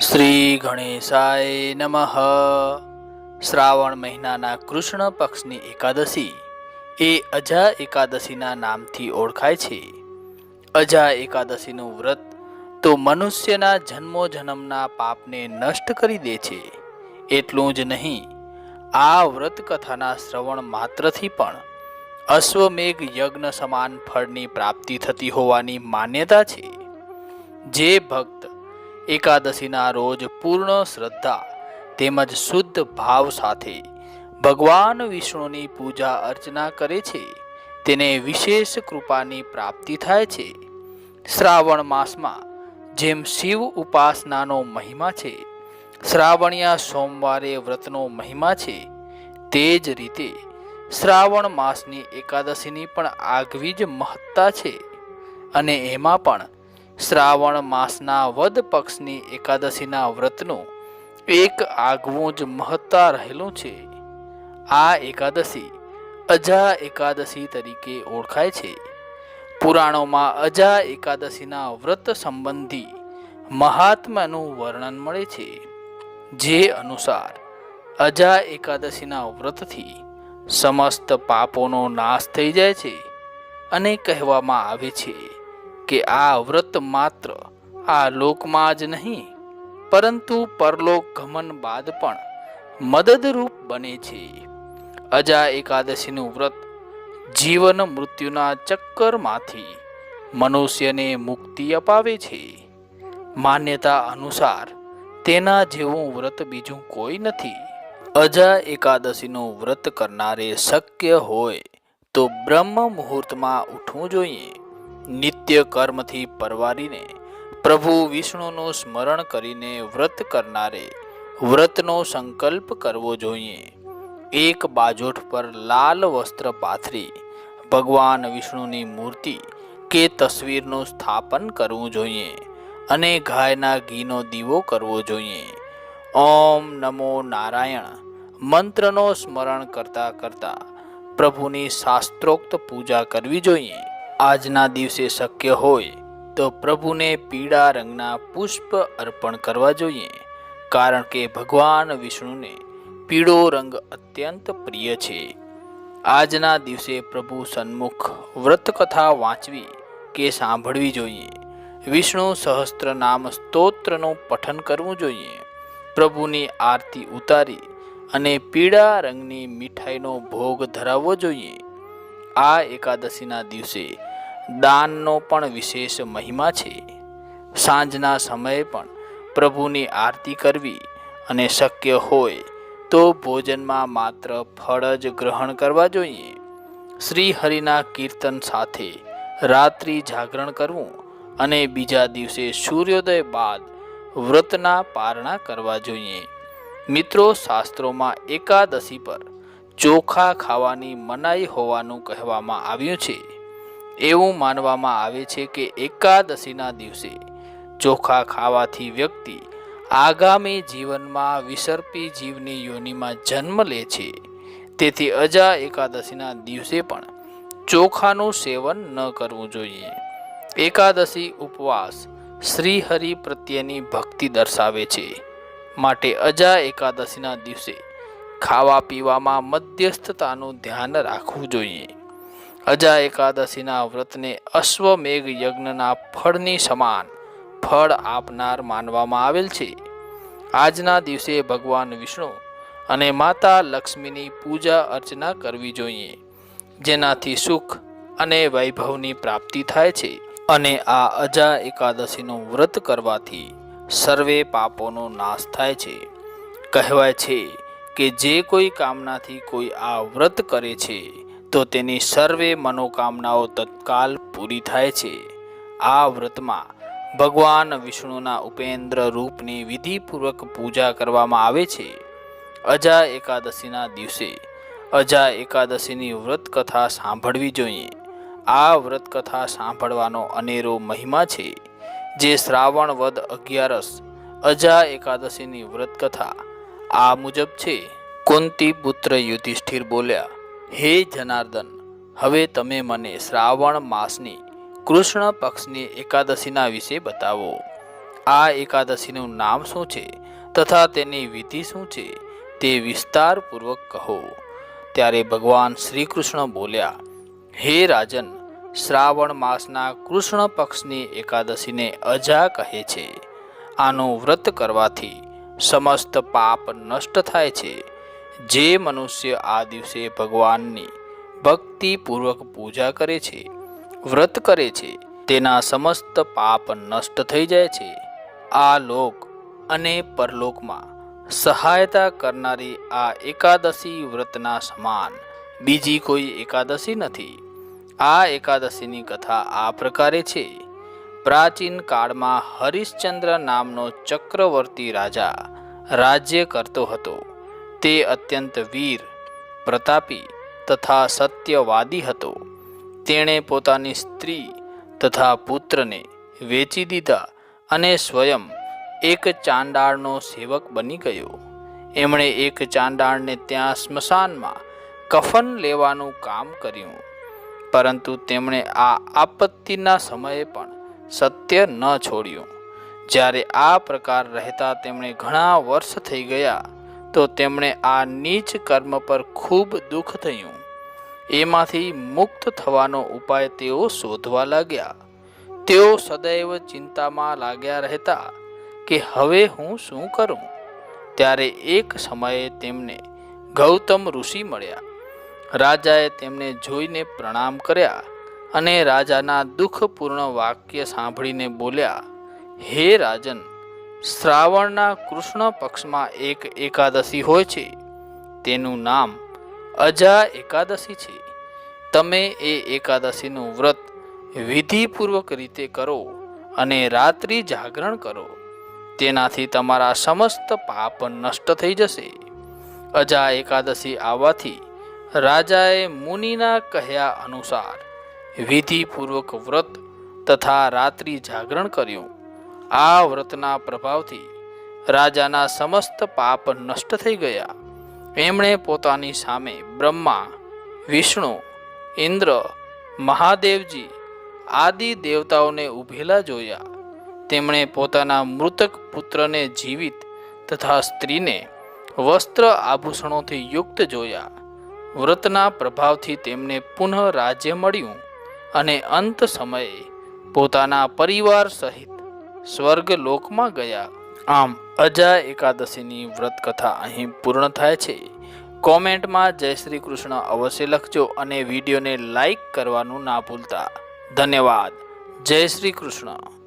શ્રી ગણેશાય નમઃ. શ્રાવણ મહિનાના કૃષ્ણ પક્ષની એકાદશી એ અજા એકાદશીના નામથી ઓળખાય છે. અજા એકાદશીનું વ્રત તો મનુષ્યના જન્મો જન્મના પાપને નષ્ટ કરી દે છે. એટલું જ નહીં, આ વ્રત કથાના શ્રવણ માત્રથી પણ અશ્વમેઘ યજ્ઞ સમાન ફળની પ્રાપ્તિ થતી હોવાની માન્યતા છે. જે ભક્ત એકાદશીના રોજ પૂર્ણ શ્રદ્ધા તેમજ શુદ્ધ ભાવ સાથે ભગવાન વિષ્ણુની પૂજા અર્ચના કરે છે. તેને વિશેષ કૃપાની પ્રાપ્તિ થાય છે. શ્રાવણ માસમાં જેમ શિવ ઉપાસનાનો મહિમા છે, શ્રાવણિયા સોમવારે વ્રતનો મહિમા છે, તે જ રીતે શ્રાવણ માસની એકાદશીની પણ આગવી જ મહત્તા છે. અને એમાં પણ શ્રાવણ માસના વદ પક્ષની એકાદશીના વ્રતનું એક આગવું જ મહત્તા રહેલું છે. આ એકાદશી અજા એકાદશી તરીકે ઓળખાય છે. પુરાણોમાં અજા એકાદશીના વ્રત સંબંધી મહાત્માનું વર્ણન મળે છે. જે અનુસાર અજા એકાદશીના વ્રતથી સમસ્ત પાપોનો નાશ થઈ જાય છે અને કહેવામાં આવે છે. કે આ વ્રત માત્ર આ લોકમાં જ નહીં, પરંતુ પરલોક ગમન બાદ પણ મદદરૂપ બને છે. અજા એકાદશીનું વ્રત જીવન મૃત્યુના ચક્કરમાંથી મનુષ્યને મુક્તિ અપાવે છે. માન્યતા અનુસાર તેના જેવું વ્રત બીજું કોઈ નથી. અજા એકાદશીનું વ્રત કરનારે શક્ય હોય તો બ્રહ્મ મુહૂર્તમાં ઉઠવું જોઈએ. નિત્ય કર્મથી પરવારીને પ્રભુ વિષ્ણુનું સ્મરણ કરીને વ્રત કરનારે વ્રતનો સંકલ્પ કરવો જોઈએ. એક બાજોઠ પર લાલ વસ્ત્ર પાથરી ભગવાન વિષ્ણુની મૂર્તિ કે તસવીરનું સ્થાપન કરવું જોઈએ અને ગાયના ઘીનો દીવો કરવો જોઈએ. ઓમ નમો નારાયણ મંત્રનો સ્મરણ કરતા કરતા પ્રભુની શાસ્ત્રોક્ત પૂજા કરવી જોઈએ. આજના દિવસે શક્ય હોય તો પ્રભુને પીળા રંગના પુષ્પ અર્પણ કરવા જોઈએ. કારણ કે ભગવાન વિષ્ણુને પીળો રંગ અત્યંત પ્રિય છે. આજના દિવસે પ્રભુ સન્મુખ વ્રતકથા વાંચવી કે સાંભળવી જોઈએ. વિષ્ણુ સહસ્ત્ર નામ સ્તોત્રનું પઠન કરવું જોઈએ. પ્રભુની આરતી ઉતારી અને પીળા રંગની મીઠાઈનો ભોગ ધરાવવો જોઈએ. આ એકાદશીના દિવસે દાનનો પણ વિશેષ મહિમા છે. સાંજના સમયે પણ પ્રભુની આરતી કરવી અને શક્ય હોય તો ભોજનમાં માત્ર ફળ જ ગ્રહણ કરવા જોઈએ. શ્રી હરિના કીર્તન સાથે રાત્રિ જાગરણ કરવું અને બીજા દિવસે સૂર્યોદય બાદ વ્રતના પારણા કરવા જોઈએ. મિત્રો, શાસ્ત્રોમાં એકાદશી પર ચોખા ખાવાની મનાઈ હોવાનું કહેવામાં આવ્યું છે. એવું માનવામાં આવે છે કે એકાદશીના દિવસે ચોખા ખાવાથી વ્યક્તિ આગામી જીવનમાં વિસર્પી જીવની યોનિમાં જન્મ લે છે. તેથી અજા એકાદશીના દિવસે પણ ચોખાનું સેવન ન કરવું જોઈએ. એકાદશી ઉપવાસ શ્રીહરિ પ્રત્યેની ભક્તિ દર્શાવે છે. માટે અજા એકાદશીના દિવસે ખાવા પીવામાં મધ્યસ્થતાનું ધ્યાન રાખવું જોઈએ. અજા એકાદશીના વ્રતને અશ્વમેઘ યજ્ઞના ફળની સમાન ફળ આપનાર માનવામાં આવેલ છે. આજના દિવસે ભગવાન વિષ્ણુ અને માતા લક્ષ્મીની પૂજા અર્ચના કરવી જોઈએ, જેનાથી સુખ અને વૈભવની પ્રાપ્તિ થાય છે. અને આ અજા એકાદશીનું વ્રત કરવાથી સર્વે પાપોનો નાશ થાય છે. કહેવાય છે કે જે કોઈ કામનાથી કોઈ આ વ્રત કરે છે, તો તેની સર્વે મનોકામનાઓ તત્કાલ પૂરી થાય છે. આ વ્રતમાં ભગવાન વિષ્ણુના ઉપેન્દ્ર રૂપની વિધિપૂર્વક પૂજા કરવામાં આવે છે. અજા એકાદશીના દિવસે અજા એકાદશીની વ્રત કથા સાંભળવી જોઈએ. આ વ્રતકથા સાંભળવાનો અનેરો મહિમા છે. જે શ્રાવણ વદ અગિયારસ અજા એકાદશીની વ્રત કથા આ મુજબ છે. કુંતી પુત્ર યુધિષ્ઠિર બોલ્યા, હે જનાર્દન, હવે તમે મને શ્રાવણ માસની કૃષ્ણ પક્ષની એકાદશીના વિશે બતાવો. આ એકાદશીનું નામ શું છે તથા તેની વિધિ શું છે તે વિસ્તારપૂર્વક કહો. ત્યારે ભગવાન શ્રી કૃષ્ણ બોલ્યા, હે રાજન, શ્રાવણ માસના કૃષ્ણ પક્ષની એકાદશીને અજા કહે છે. આનું વ્રત કરવાથી સમસ્ત પાપ નષ્ટ થાય છે. જે મનુષ્ય આ દિવસે ભગવાનની ભક્તિપૂર્વક પૂજા કરે છે, વ્રત કરે છે, તેના સમસ્ત પાપ નષ્ટ થઈ જાય છે. આ લોક અને પરલોકમાં સહાયતા કરનારી આ એકાદશી વ્રતના સમાન બીજી કોઈ એકાદશી નથી. આ એકાદશીની કથા આ પ્રકારે છે. પ્રાચીન કાળમાં હરિશ્ચંદ્ર નામનો ચક્રવર્તી રાજા રાજ્ય કરતો હતો. તે અત્યંત વીર, પ્રતાપી તથા સત્યવાદી હતો. તેણે પોતાની સ્ત્રી તથા પુત્રને વેચી દીધા અને સ્વયં એક ચાંડાળનો સેવક બની ગયો. એમણે એક ચાંડાળને ત્યાં સ્મશાનમાં કફન લેવાનું કામ કર્યું. પરંતુ તેમણે આ આપત્તિના સમયે પણ સત્ય ન છોડ્યું. જ્યારે આ પ્રકાર રહેતા તેમણે ઘણા વર્ષ થઈ ગયા, તો તેમણે આ નીચ કર્મ પર ખૂબ દુઃખ થયું. એમાંથી મુક્ત થવાનો ઉપાય તેઓ શોધવા લાગ્યા. તેઓ સદૈવ ચિંતામાં લાગ્યા રહેતા કે હવે હું શું કરું? ત્યારે એક સમયે તેમને ગૌતમ ઋષિ મળ્યા. રાજાએ તેમને જોઈને પ્રણામ કર્યા. અને રાજાના દુઃખપૂર્ણ વાક્ય સાંભળીને બોલ્યા, હે રાજન, શ્રાવણના કૃષ્ણ પક્ષમાં એક એકાદશી હોય છે. તેનું નામ અજા એકાદશી છે. તમે એ એકાદશીનું વ્રત વિધિપૂર્વક રીતે કરો અને રાત્રિ જાગરણ કરો. તેનાથી તમારા સમસ્ત પાપ નષ્ટ થઈ જશે. અજા એકાદશી આવવાથી રાજાએ મુનિના કહ્યા અનુસાર વિધિપૂર્વક વ્રત તથા રાત્રિ જાગરણ કર્યું. આ વ્રતના પ્રભાવથી રાજાના સમસ્ત પાપ નષ્ટ થઈ ગયા. એમણે પોતાની સામે બ્રહ્મા, વિષ્ણુ, ઇન્દ્ર, મહાદેવજી આદિ દેવતાઓને ઊભેલા જોયા. તેમણે પોતાના મૃતક પુત્રને જીવિત તથા સ્ત્રીને વસ્ત્ર આભૂષણોથી યુક્ત જોયા. વ્રતના પ્રભાવથી તેમને પુનઃ રાજ્ય મળ્યું. અને અંત સમયે પોતાના પરિવાર સહિત સ્વર્ગ લોકમાં ગયા. આમ અજા એકાદશીની વ્રત કથા અહીં પૂર્ણ થાય છે. કોમેન્ટમાં જય શ્રી કૃષ્ણ અવશ્ય લખજો અને વિડીયોને લાઈક કરવાનું ના ભૂલતા. ધન્યવાદ. જય શ્રી કૃષ્ણ.